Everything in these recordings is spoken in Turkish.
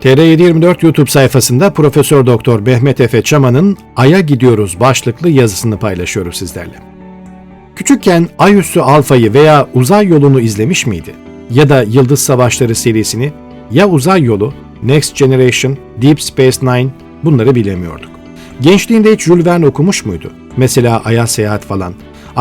TR724 YouTube sayfasında Profesör Doktor Mehmet Efe Çaman'ın Ay'a gidiyoruz başlıklı yazısını paylaşıyoruz sizlerle. Küçükken Ayüstü Alfa'yı veya Uzay Yolu'nu izlemiş miydi? Ya da Yıldız Savaşları serisini? Ya Uzay Yolu, Next Generation, Deep Space Nine bunları bilemiyorduk. Gençliğinde hiç Jules Verne okumuş muydu? Mesela Ay'a Seyahat falan.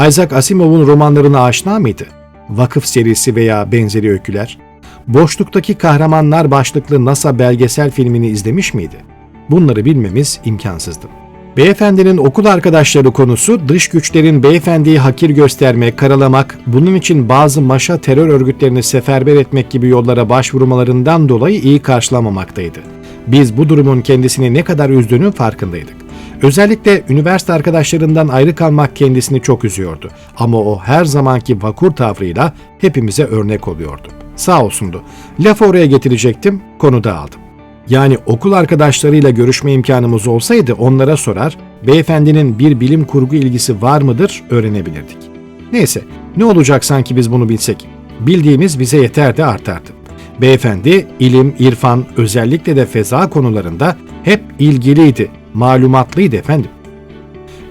Isaac Asimov'un romanlarına aşina mıydı? Vakıf serisi veya benzeri öyküler? Boşluktaki Kahramanlar başlıklı NASA belgesel filmini izlemiş miydi? Bunları bilmemiz imkansızdı. Beyefendinin okul arkadaşları konusu dış güçlerin beyefendiyi hakir göstermek, karalamak, bunun için bazı maşa terör örgütlerini seferber etmek gibi yollara başvurmalarından dolayı iyi karşılamamaktaydı. Biz bu durumun kendisini ne kadar üzdüğünün farkındaydık. Özellikle üniversite arkadaşlarından ayrı kalmak kendisini çok üzüyordu. Ama o her zamanki vakur tavrıyla hepimize örnek oluyordu. Sağ olsundu. Lafı oraya getirecektim, konu dağıldım. Yani okul arkadaşlarıyla görüşme imkanımız olsaydı onlara sorar, beyefendinin bir bilim kurgu ilgisi var mıdır öğrenebilirdik. Neyse, ne olacak sanki biz bunu bilsek? Bildiğimiz bize yeter de artardı. Beyefendi ilim, irfan, özellikle de feza konularında hep ilgiliydi, malumatlıydı efendim.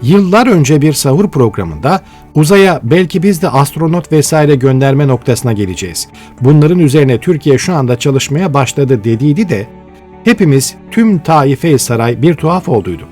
Yıllar önce bir sahur programında uzaya belki biz de astronot vesaire gönderme noktasına geleceğiz. Bunların üzerine Türkiye şu anda çalışmaya başladı dediydi de hepimiz tüm taife saray bir tuhaf olduyduk.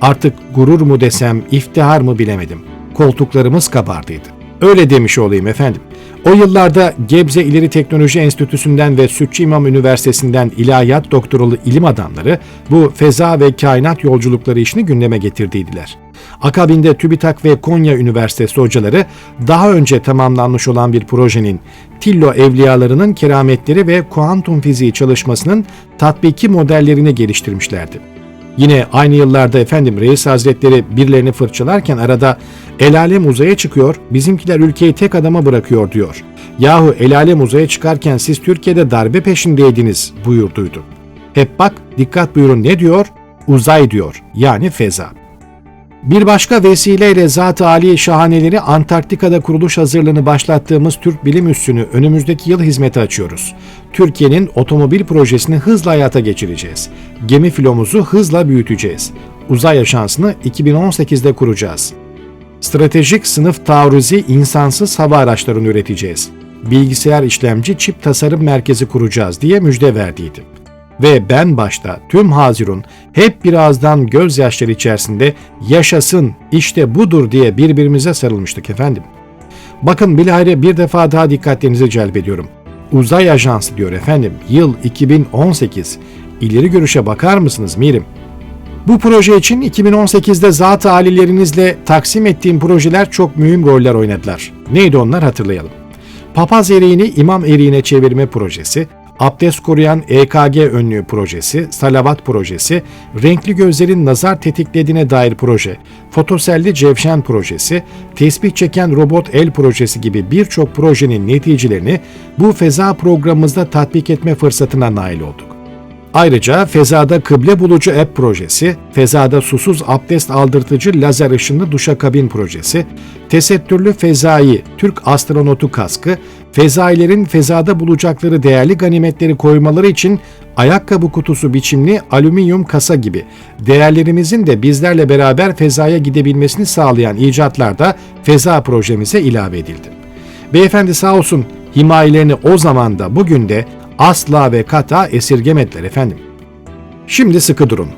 Artık gurur mu desem, iftihar mı bilemedim. Koltuklarımız kabardıydı. Öyle demiş olayım efendim. O yıllarda Gebze İleri Teknoloji Enstitüsü'nden ve Sütçü İmam Üniversitesi'nden ilahiyat doktoralı ilim adamları bu feza ve kainat yolculukları işini gündeme getirdiydiler. Akabinde TÜBİTAK ve Konya Üniversitesi hocaları daha önce tamamlanmış olan bir projenin Tillo evliyalarının kerametleri ve kuantum fiziği çalışmasının tatbiki modellerini geliştirmişlerdi. Yine aynı yıllarda efendim reis hazretleri birilerini fırçalarken arada el alem uzaya çıkıyor, bizimkiler ülkeyi tek adama bırakıyor diyor. Yahu el alem uzaya çıkarken siz Türkiye'de darbe peşindeydiniz buyurduydu. Hep bak dikkat buyurun ne diyor? Uzay diyor yani feza. Bir başka vesileyle Zat-ı Ali şahaneleri Antarktika'da kuruluş hazırlığını başlattığımız Türk bilim üssünü önümüzdeki yıl hizmete açıyoruz. Türkiye'nin otomobil projesini hızla hayata geçireceğiz. Gemi filomuzu hızla büyüteceğiz. Uzay ajansını 2018'de kuracağız. Stratejik sınıf taarruzi insansız hava araçlarını üreteceğiz. Bilgisayar işlemci çip tasarım merkezi kuracağız diye müjde verdiydi. Ve ben başta tüm Hazirun hep birazdan gözyaşları içerisinde yaşasın işte budur diye birbirimize sarılmıştık efendim. Bakın bilahare bir defa daha dikkatlerinizi celbediyorum. Uzay Ajansı diyor efendim. Yıl 2018. İleri görüşe bakar mısınız Mirim? Bu proje için 2018'de zat alilerinizle taksim ettiğim projeler çok mühim roller oynadılar. Neydi onlar hatırlayalım. Papaz eriğini imam eriğine çevirme projesi, abdest koruyan EKG önlüğü projesi, salavat projesi, renkli gözlerin nazar tetiklediğine dair proje, fotoselli cevşen projesi, tesbih çeken robot el projesi gibi birçok projenin neticelerini bu feza programımızda tatbik etme fırsatına nail olduk. Ayrıca fezada kıble bulucu app projesi, fezada susuz abdest aldırtıcı lazer ışınlı duşakabin projesi, tesettürlü fezai Türk astronotu kaskı, fezailerin fezada bulacakları değerli ganimetleri koymaları için ayakkabı kutusu biçimli alüminyum kasa gibi değerlerimizin de bizlerle beraber fezaya gidebilmesini sağlayan icatlar da feza projemize ilave edildi. Beyefendi sağ olsun himayelerini o zaman da bugün de asla ve kata esirgemediler efendim. Şimdi sıkı durun.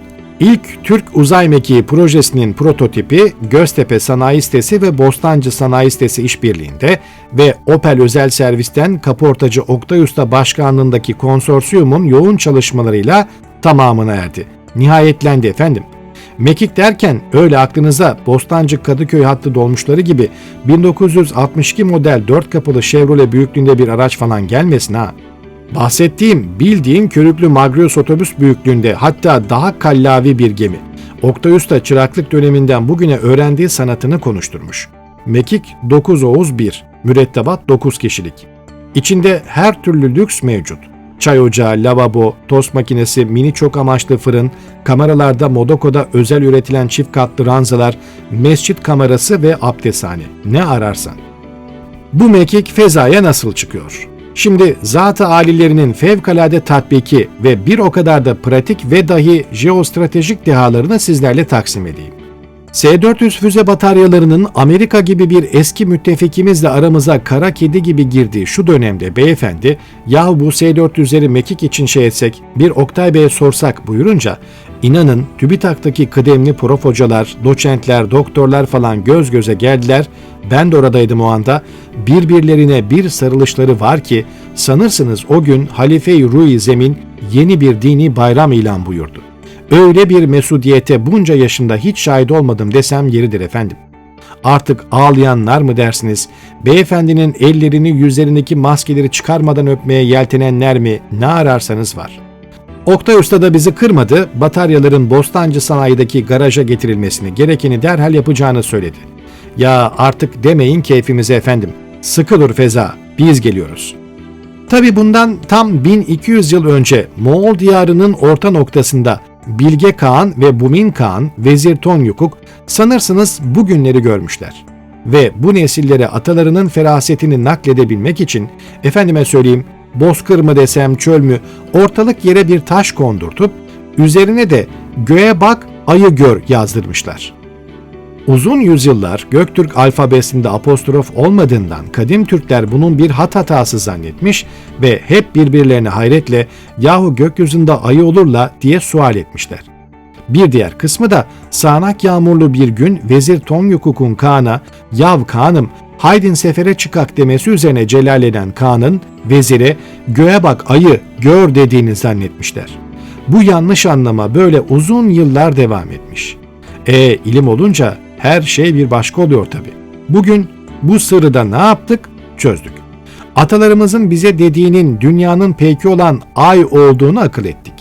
İlk Türk Uzay Mekiği projesinin prototipi Göztepe Sanayi Sitesi ve Bostancı Sanayi Sitesi işbirliğinde ve Opel Özel Servis'ten kaportacı Oktay Usta başkanlığındaki konsorsiyumun yoğun çalışmalarıyla tamamına erdi. Nihayetlendi efendim. Mekik derken öyle aklınıza Bostancı Kadıköy hattı dolmuşları gibi 1962 model 4 kapılı Chevrolet büyüklüğünde bir araç falan gelmesin ha. Bahsettiğim bildiğin körüklü Magrius otobüs büyüklüğünde hatta daha kallavi bir gemi. Oktay Usta çıraklık döneminden bugüne öğrendiği sanatını konuşturmuş. Mekik 9 Oğuz 1, mürettebat 9 kişilik. İçinde her türlü lüks mevcut. Çay ocağı, lavabo, tost makinesi, mini çok amaçlı fırın, kameralarda Modoko'da özel üretilen çift katlı ranzalar, mescit kamerası ve abdesthane. Ne ararsan. Bu mekik fezaya nasıl çıkıyor? Şimdi zat-ı alilerinin fevkalade tatbiki ve bir o kadar da pratik ve dahi jeostratejik dehalarını sizlerle taksim edeyim. S-400 füze bataryalarının Amerika gibi bir eski müttefikimizle aramıza kara kedi gibi girdiği şu dönemde beyefendi, yahu bu S-400'leri mekik için şey etsek, bir Oktay Bey'e sorsak buyurunca, inanın TÜBİTAK'taki kıdemli prof hocalar, doçentler, doktorlar falan göz göze geldiler, ben de oradaydım o anda, birbirlerine bir sarılışları var ki, sanırsınız o gün Halife-i Ruhi Zemin yeni bir dini bayram ilan buyurdu. Öyle bir mesudiyete bunca yaşında hiç şahit olmadım desem yeridir efendim. Artık ağlayanlar mı dersiniz? Beyefendinin ellerini yüzlerindeki maskeleri çıkarmadan öpmeye yeltenenler mi? Ne ararsanız var. Oktay Usta da bizi kırmadı, bataryaların Bostancı sanayideki garaja getirilmesini, gerekeni derhal yapacağını söyledi. Ya artık demeyin keyfimize efendim. Sıkı dur Feza, biz geliyoruz. Tabi bundan tam 1200 yıl önce Moğol diyarının orta noktasında Bilge Kağan ve Bumin Kağan, Vezir Tonyukuk sanırsınız bu günleri görmüşler. Ve bu nesillere atalarının ferasetini nakledebilmek için, efendime söyleyeyim, bozkır mı desem çöl mü, ortalık yere bir taş kondurtup, üzerine de göğe bak ayı gör yazdırmışlar. Uzun yüzyıllar Göktürk alfabesinde apostrof olmadığından kadim Türkler bunun bir hat hatası zannetmiş ve hep birbirlerine hayretle yahu gökyüzünde ayı olurla diye sual etmişler. Bir diğer kısmı da sağanak yağmurlu bir gün Vezir Tonyukuk'un Kaan'a yav Kaan'ım haydin sefere çıkak demesi üzerine celallenen Kaan'ın vezire göğe bak ayı gör dediğini zannetmişler. Bu yanlış anlama böyle uzun yıllar devam etmiş. E ilim olunca her şey bir başka oluyor tabi. Bugün bu sırrı da ne yaptık? Çözdük. Atalarımızın bize dediğinin dünyanın peki olan ay olduğunu akıl ettik.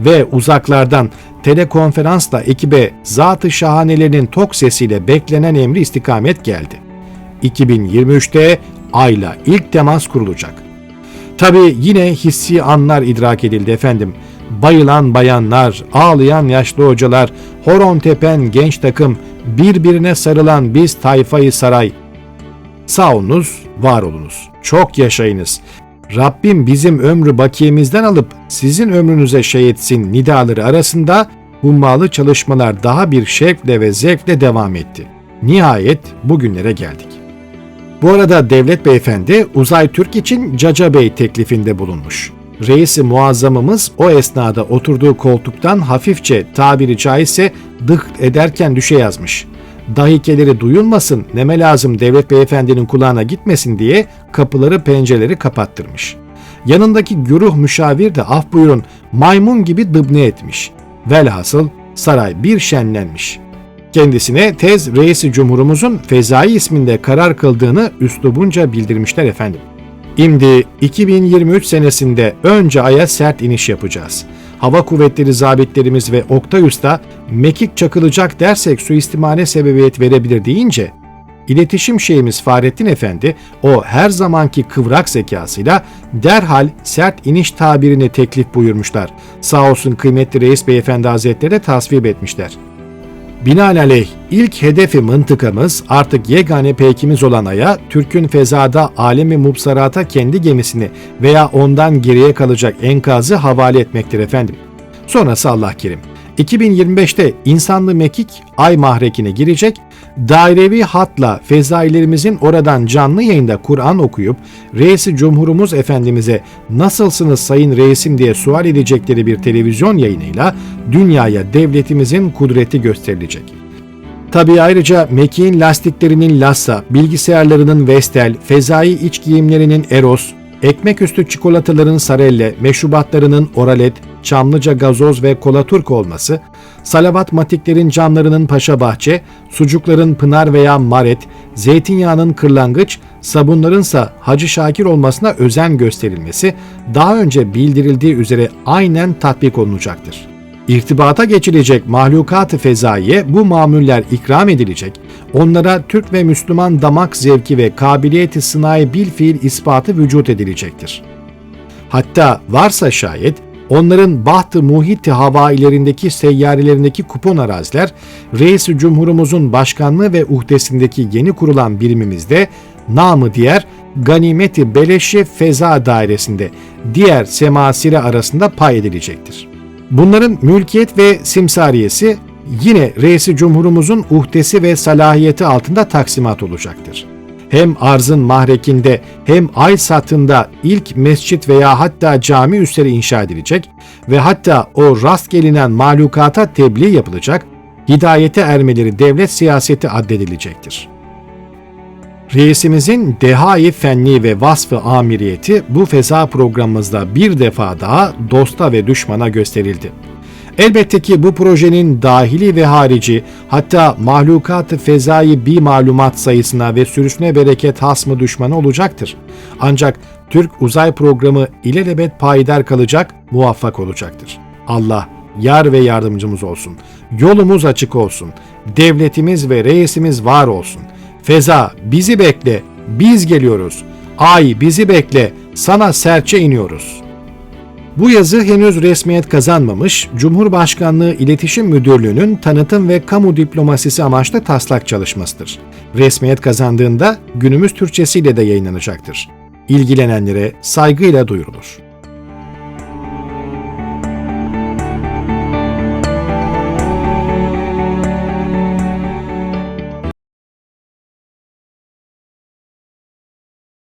Ve uzaklardan telekonferansla ekibe zat-ı şahanelerinin tok sesiyle beklenen emri istikamet geldi. 2023'te ayla ilk temas kurulacak. Tabi yine hissi anlar idrak edildi efendim. Bayılan bayanlar, ağlayan yaşlı hocalar, horon tepen genç takım, birbirine sarılan biz tayfayı saray. Sağ olunuz, var olunuz. Çok yaşayınız. Rabbim bizim ömrü bakiyemizden alıp sizin ömrünüze şey etsin nidaları arasında hummalı çalışmalar daha bir şevkle ve zevkle devam etti. Nihayet bugünlere geldik. Bu arada Devlet Beyefendi Uzay Türk için Caca Bey teklifinde bulunmuş. Reisi muazzamımız o esnada oturduğu koltuktan hafifçe tabiri caizse dık ederken düşe yazmış. Dahikeleri duyulmasın, neme lazım devlet beyefendinin kulağına gitmesin diye kapıları pencereleri kapattırmış. Yanındaki güruh müşavir de af buyurun maymun gibi dıbne etmiş. Velhasıl saray bir şenlenmiş. Kendisine tez reisi cumhurumuzun Fezai isminde karar kıldığını üslubunca bildirmişler efendim. Şimdi 2023 senesinde önce Ay'a sert iniş yapacağız. Hava kuvvetleri zabitlerimiz ve Oktayus'ta mekik çakılacak dersek suistimane sebebiyet verebilir deyince İletişim şeyimiz Fahrettin Efendi o her zamanki kıvrak zekasıyla derhal sert iniş tabirini teklif buyurmuşlar. Sağ olsun kıymetli reis beyefendi hazretleri de tasvip etmişler. Binaenaleyh ilk hedefi mıntıkamız artık yegane peykimiz olan Ay'a, Türk'ün fezada alemi mubsarata kendi gemisini veya ondan geriye kalacak enkazı havale etmektir efendim. Sonrası Allah kerim. 2025'te insanlı mekik ay mahrekine girecek, dairevi hatla fezailerimizin oradan canlı yayında Kur'an okuyup reisi Cumhurumuz Efendimiz'e nasılsınız sayın reisim diye sual edecekleri bir televizyon yayınıyla dünyaya devletimizin kudreti gösterilecek. Tabi ayrıca Meki'nin lastiklerinin Lassa, bilgisayarlarının Vestel, fezai iç giyimlerinin Eros, ekmek üstü çikolataların Sarelle, meşrubatlarının Oralet, Çamlıca gazoz ve kola turk olması, salavat matiklerin camlarının paşa bahçe, sucukların pınar veya maret, zeytinyağının kırlangıç, sabunlarınsa Hacı Şakir olmasına özen gösterilmesi daha önce bildirildiği üzere aynen tatbik olunacaktır. İrtibata geçilecek mahlukat-ı fezaiye bu mamuller ikram edilecek, onlara Türk ve Müslüman damak zevki ve kabiliyeti sınai bil fiil ispatı vücut edilecektir. Hatta varsa şayet Onların bahtı muhitti havailerindeki seyyarelerindeki kupon araziler, reis Cumhurumuzun başkanlığı ve uhdesindeki yeni kurulan birimimizde namı diğer ganimeti beleşi feza dairesinde diğer semasire arasında pay edilecektir. Bunların mülkiyet ve simsariyesi yine reisi cumhurumuzun uhdesi ve salahiyeti altında taksimat olacaktır. Hem arzın mahrekinde hem ay satında ilk mescit veya hatta cami üsleri inşa edilecek ve hatta o rast gelinen mahlukata tebliğ yapılacak, hidayete ermeleri devlet siyaseti addedilecektir. Reisimizin dehai fenni ve vasfı amiriyeti bu feza programımızda bir defa daha dosta ve düşmana gösterildi. Elbette ki bu projenin dahili ve harici hatta mahlukat-ı fezai bir malumat sayısına ve sürüsüne bereket hasmı düşmanı olacaktır. Ancak Türk uzay programı ilelebet payidar kalacak, muvaffak olacaktır. Allah yar ve yardımcımız olsun. Yolumuz açık olsun. Devletimiz ve reisimiz var olsun. Feza bizi bekle, biz geliyoruz. Ay bizi bekle, sana serçe iniyoruz.'' Bu yazı henüz resmiyet kazanmamış, Cumhurbaşkanlığı İletişim Müdürlüğü'nün tanıtım ve kamu diplomasisi amaçlı taslak çalışmasıdır. Resmiyet kazandığında günümüz Türkçesiyle de yayınlanacaktır. İlgilenenlere saygıyla duyurulur.